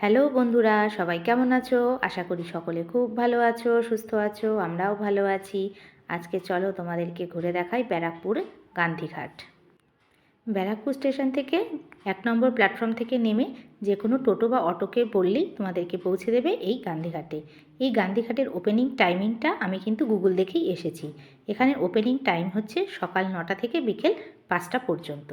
Hello বন্ধুরা, সবাই কেমন আছো? আশা করি সকলে খুব ভালো আছো, সুস্থ আছো, আমরাও ভালো আছি। আজকে চলো তোমাদেরকে ঘুরে দেখাই ব্যারাকপুর গান্ধীঘাট। ব্যারাকপুর স্টেশন থেকে এক নম্বর প্ল্যাটফর্ম থেকে নেমে যে কোনো টোটো বা অটোকে বললেই তোমাদেরকে পৌঁছে দেবে এই গান্ধীঘাটে। এই গান্ধীঘাটের ওপেনিং টাইমিংটা আমি কিন্তু গুগল দেখেই এসেছি। এখানে ওপেনিং টাইম হচ্ছে সকাল নটা থেকে বিকেল পাঁচটা পর্যন্ত।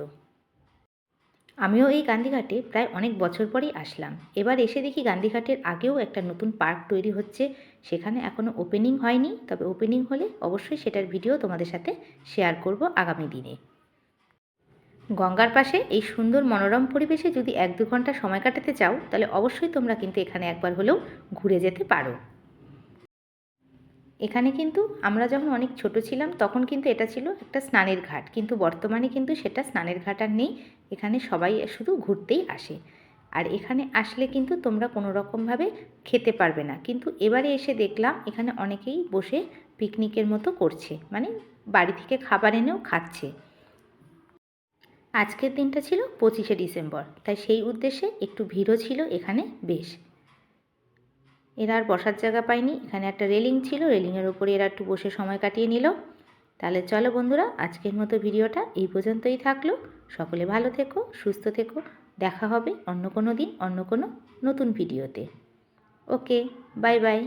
আমিও এই গান্ধীঘাটে প্রায় অনেক বছর পরেই আসলাম। এবার এসে দেখি গান্ধীঘাটের আগেও একটা নতুন পার্ক তৈরি হচ্ছে। সেখানে এখনও ওপেনিং হয়নি, তবে ওপেনিং হলে অবশ্যই সেটার ভিডিও তোমাদের সাথে শেয়ার করব আগামী দিনে। গঙ্গার পাশে এই সুন্দর মনোরম পরিবেশে যদি এক দু ঘণ্টা সময় কাটাতে চাও, তাহলে অবশ্যই তোমরা কিন্তু এখানে একবার হলেও ঘুরে যেতে পারো। এখানে কিন্তু আমরা যখন অনেক ছোট ছিলাম, তখন কিন্তু এটা ছিল একটা স্নানের ঘাট। কিন্তু বর্তমানে কিন্তু সেটা স্নানের ঘাট আর নেই। এখানে সবাই শুধু ঘুরতেই আসে। আর এখানে আসলে কিন্তু তোমরা কোনো রকমভাবে খেতে পারবে না। কিন্তু এবারে এসে দেখলাম, এখানে অনেকেই বসে পিকনিকের মতো করছে। মানে বাড়ি থেকে খাবার এনেও খাচ্ছে। আজকের দিনটা ছিল পঁচিশে ডিসেম্বর। তাই সেই উদ্দেশ্যে একটু ভিড়ও ছিল এখানে বেশ। এরা আর বসার জায়গা পায়নি। এখানে একটা রেলিং ছিল, রেলিংয়ের ওপরে এরা একটু বসে সময় কাটিয়ে নিল। তাহলে চলো বন্ধুরা, আজকের মতো ভিডিওটা এই পর্যন্তই থাকল। সকলে ভালো থেকো, সুস্থ থেকো। দেখা হবে অন্য কোনো দিন, অন্য কোনো নতুন ভিডিওতে। Okay, bye bye.